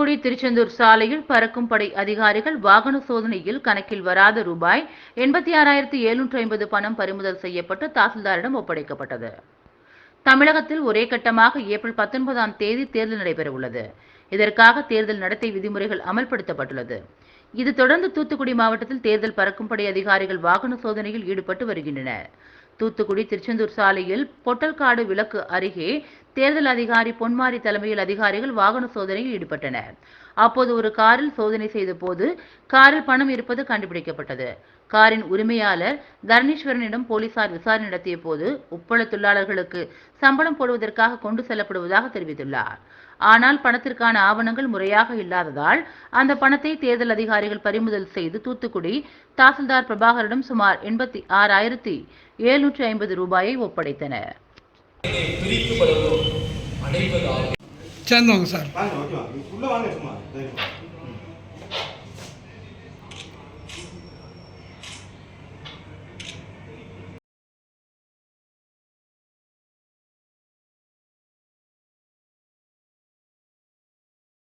தூத்துக்குடி திருச்செந்தூர் சாலையில் பறக்கும் படை அதிகாரிகள் வாகன சோதனையில் கணக்கில் வராத ரூபாய் எண்பத்தி ஆறாயிரத்தி எழுநூற்றி ஐம்பது பணம் பறிமுதல் செய்யப்பட்டு தாசில்தாரிடம் ஒப்படைக்கப்பட்டது. தமிழகத்தில் ஒரே கட்டமாக ஏப்ரல் பத்தொன்பதாம் தேதி தேர்தல் நடைபெறவுள்ளது. இதற்காக தேர்தல் நடத்தை விதிமுறைகள் அமல்படுத்தப்பட்டுள்ளது. இது தொடர்ந்து தூத்துக்குடி மாவட்டத்தில் தேர்தல் பறக்கும்படை அதிகாரிகள் வாகன சோதனையில் ஈடுபட்டு வருகின்றனர். தூத்துக்குடி திருச்செந்தூர் சாலையில் பொட்டல்காடு விளக்கு அருகே தேர்தல் அதிகாரி பொன்மாரி தலைமையில் அதிகாரிகள் வாகன சோதனையில் ஈடுபட்டனர். அப்போது ஒரு காரில் சோதனை செய்த போது காரில் பணம் இருப்பது கண்டுபிடிக்கப்பட்டது. காரின் உரிமையாளர் தரணீஸ்வரனிடம் போலீசார் விசாரணை நடத்திய போது உப்பள தொழிலாளர்களுக்கு சம்பளம் போடுவதற்காக கொண்டு செல்லப்படுவதாக தெரிவித்துள்ளார். ஆனால் பணத்திற்கான ஆவணங்கள் முறையாக இல்லாததால் அந்த பணத்தை தேர்தல் அதிகாரிகள் பறிமுதல் செய்து தூத்துக்குடி தாசில்தார் பிரபாகரிடம் சுமார் எண்பத்தி ஆறாயிரத்தி எழுநூற்றி ஐம்பது ரூபாயை ஒப்படைத்தனர். சேர்ந்தவங்க சார்